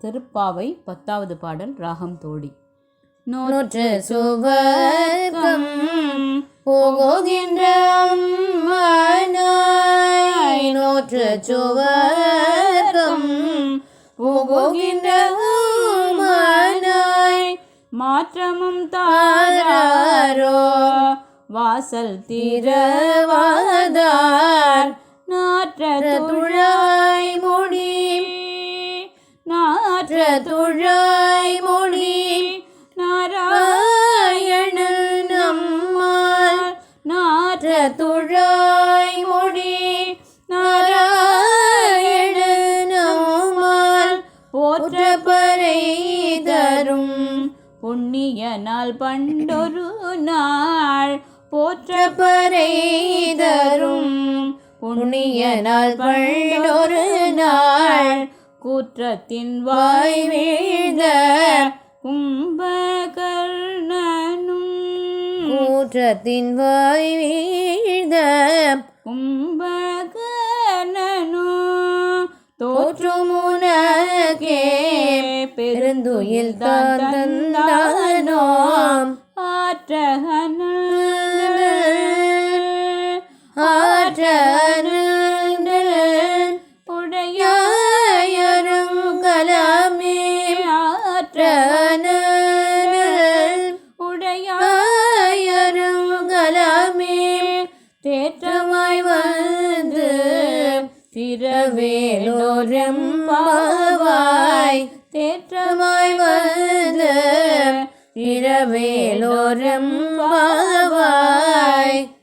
திருப்பாவை பத்தாவது பாடல் ராகம் தோடி. நூற்று சுவர்க்கம் போகின்ற நூற்று சுவர்க்கம் போகின்ற மாற்றமும் தாராரோ வாசல் திரவாதார் நாற்ற துழாய் நாற்ற துழாய் மொழி நாராயணன் நம்மால் நாற்ற துழாய் மொழி நாராயண நம்மால் போற்ற பறை தரும் புண்ணிய நாள் பண்டொரு நாள் போற்ற பறை தரும் புண்ணிய நாள் பண்டொரு நாள் கூற்றத்தின் வாய் வாய் வீழ்ந்த கும்பகர்ணனும் கூற்றத்தின் வாய் வீழ்ந்த கும்பகர்ணனும் தோற்றுமுனக்கே பெருந்துயில் தான் தந்தானோம் ஆற்றனல் தேற்றமாய் வந்து திரவேலோரம் பாவாய். தேற்றமாய் வந்து திரவேலோரம் பாவாய்.